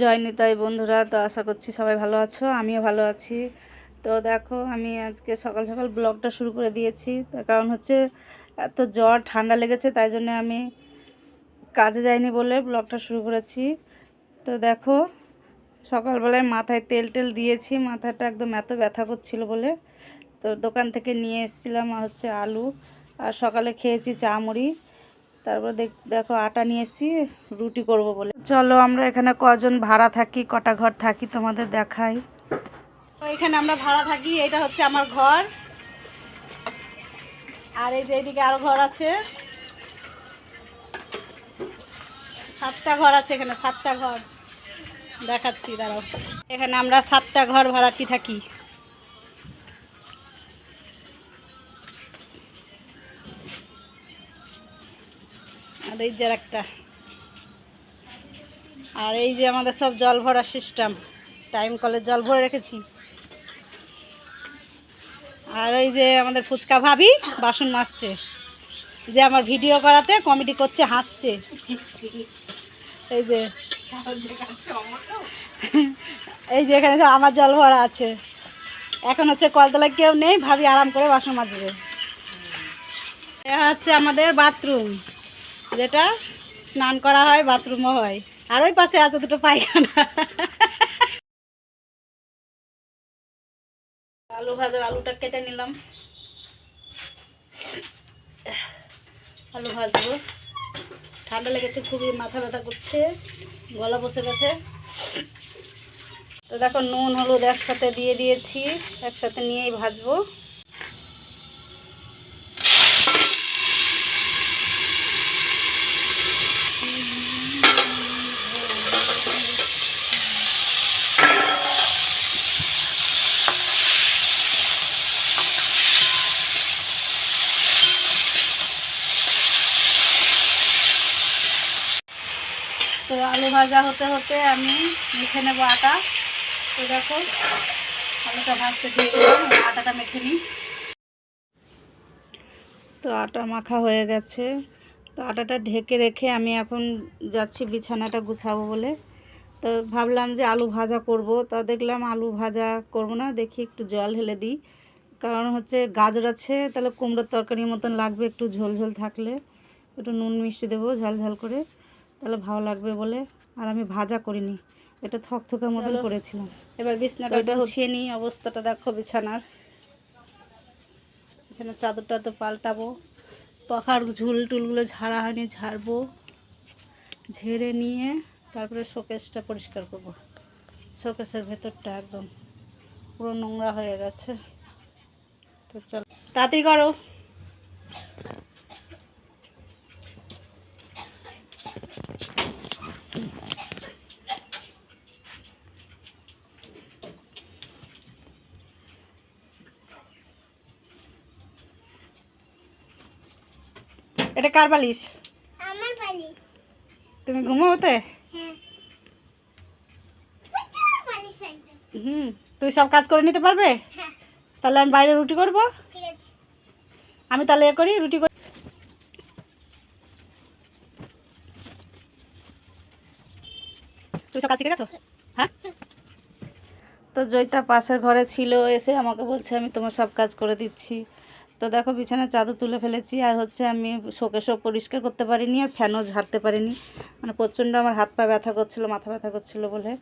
জয় নিতাই বন্ধুরা, তো আশা করছি সবাই ভালো আছো, আমিও ভালো আছি। তো দেখো, আমি আজকে সকাল সকাল ব্লগটা শুরু করে দিয়েছি। তার কারণ হচ্ছে, এত জ্বর, ঠান্ডা লেগেছে, তাই জন্য আমি কাজে যাইনি বলে ব্লগটা শুরু করেছি। তো দেখো, সকালবেলায় মাথায় তেল টেল দিয়েছি, মাথাটা একদম এত ব্যথা করছিল বলে। তো দোকান থেকে নিয়ে এসেছিলাম, হচ্ছে আলু। আর সকালে খেয়েছি চা মুড়ি। তারপর দেখ আটা নিয়ে এসেছি, রুটি করব বলে। চলো আমরা এখানে কজন ভাড়া থাকি, কটা ঘর থাকি তোমাদের দেখাই। তো এখানে আমরা ভাড়া থাকি, এটা হচ্ছে আমার ঘর। আর এই যে এইদিকে আরও ঘর আছে। সাতটা ঘর আছে এখানে, সাতটা ঘর। দেখাচ্ছি, দাঁড়াও। এখানে আমরা সাতটা ঘর ভাড়াটি থাকি। আর এই যে একটা। আর এই যে আমাদের সব জল ভরার সিস্টেম টাইম কলের জল ভরে রেখেছি। আর এই যে আমাদের ফুচকা ভাবি বাসন মাজছে। যে আমার ভিডিও করাতে কমেডি করছে, হাসছে। এই যে। এই যে এখানে সব আমার জল ভরা আছে। এখন হচ্ছে কলতলায় কেউ নেই, ভাবি আরাম করে বাসন মাজবে। এটা হচ্ছে আমাদের বাথরুম যেটা স্নান করা হয়, বাথরুমও হয়। আর ওই পাশে আছে দুটো পায়খানা। আলু ভাজার আলুটা কেটে নিলাম। আলু ভাজবো। ঠান্ডা লেগেছে, খুবই মাথা ব্যথা করছে, গলা বসে গেছে। তো দেখো, নুন, হলুদ একসাথে দিয়ে দিয়েছি, একসাথে নিয়েই ভাজবো। তো আলু ভাজা হতে হতে আমি মেখে নেব আটা। তো দেখো, আলুটা ভাজতে দিয়ে দিলাম, আটাটা মেখে নিই। তো আটা মাখা হয়ে গেছে। তো আটাটা ঢেকে রেখে আমি এখন যাচ্ছি বিছানাটা গুছাবো বলে। তো ভাবলাম যে আলু ভাজা করব। তা দেখলাম আলু ভাজা করব না, দেখি একটু জল ঢেলে দিই। কারণ হচ্ছে গাজর আছে, তাহলে কুমড়োর তরকারির মতন লাগবে একটু ঝোল ঝোল থাকলে। একটু নুন মিষ্টি দেবো ঝাল ঝাল করে। তাহলে ভালো লাগবে বলে। আর আমি ভাজা করিনি এটা থকথকা মতন করেছিলাম। এবার বিছানাটা হচ্ছে নিই অবস্থাটা দেখো বিছানার। বিছানার চাদরটা তো পাল্টাবো। পাখার ঝুল টুলগুলো ঝাড়া হয়নি ঝাড়বো। ঝেড়ে নিয়ে তারপরে শোকেসটা পরিষ্কার করব। শোকেসের ভেতরটা একদম পুরো নোংরা হয়ে গেছে। তো চলো তাড়াতাড়ি করো। এটা কার বালিশ? আমার বালি তুমি ঘুমাওতে হ্যাঁ। হুম তুই সব কাজ করে নিতে পারবে? হ্যাঁ। তাহলে আমি বাইরে রুটি করব? আমি তাহলে এ করি রুটি করি। তুই সব কাজ শিখে গেছো? হ্যাঁ? তো জয়িতা পাশের ঘরে ছিল এসে আমাকে বলছে আমি তোমার সব কাজ করে দিচ্ছি। তো দেখো বিছানার চাদর তুলে ফেলেছি আর হচ্ছে আমি শোকে শোকেশও পরিষ্কার করতে পারিনি আর ফ্যানও ঝাড়তে পারিনি। মানে প্রচণ্ড আমার হাত পা ব্যথা করছিল মাথা ব্যথা করছিল বলে।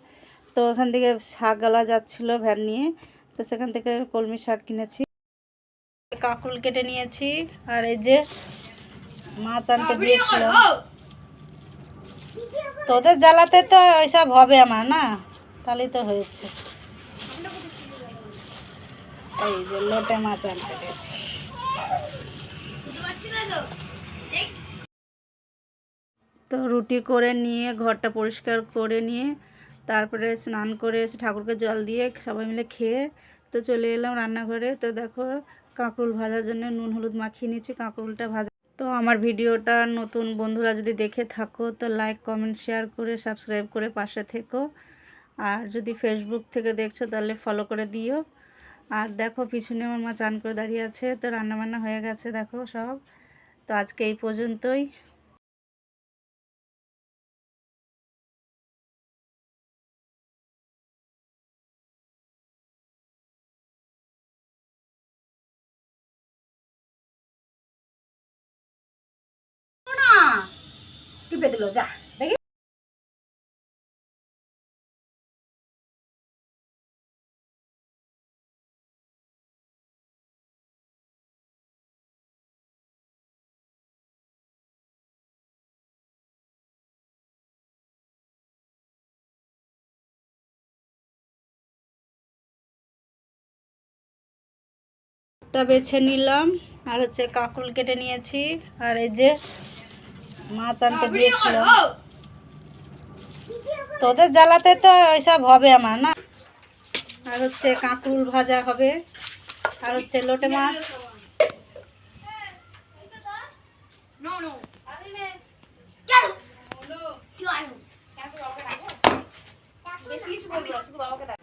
তো ওখান থেকে শাক গলা যাচ্ছিল ভ্যান নিয়ে তো সেখান থেকে কলমি শাক কিনেছি। কাঁকরুল কেটে নিয়েছি আর এই যে মাছ আনতে দিয়েছিল। তোদের জ্বালাতে তো ওইসব হবে আমার না? তাহলেই তো হয়েছে। এই যে লোটে মাছ আনতে গেছি। তো রুটি করে নিয়ে, ঘরটা পরিষ্কার করে নিয়ে, তারপরে স্নান করে এসে ঠাকুরকে জল দিয়ে সবাই মিলে খেয়ে তো চলে এলাম রান্নাঘরে। তো দেখো, কাঁকরুল ভাজার জন্য নুন, হলুদ মাখিয়ে নিচ্ছি কাঁকরুলটা ভাজা। তো আমার ভিডিওটা নতুন বন্ধুরা যদি দেখে থাকো, তো লাইক কমেন্ট শেয়ার করে সাবস্ক্রাইব করে পাশে থেকো। আর যদি ফেসবুক থেকে দেখছ, তাহলে ফলো করে দিও। আর দেখো পিছনে আমার মা চান করে দাঁড়িয়ে আছে, তো রান্নাবান্না হয়ে গেছে দেখো সব। তো আজকে এই পর্যন্তই। টিপে দিল, যা। দেখি টা বেছে নিলাম, আর হচ্ছে কাকুল কেটে নিয়েছি, আর এই যে মাছ আনতে দিয়েছিলাম তোদের জ্বালাতে তো ওইসব হবে আমার না? আর হচ্ছে কাঁকুল ভাজা হবে, আর হচ্ছে লোটে মাছ। বেশি কিছু বলব শুধু বাবাকে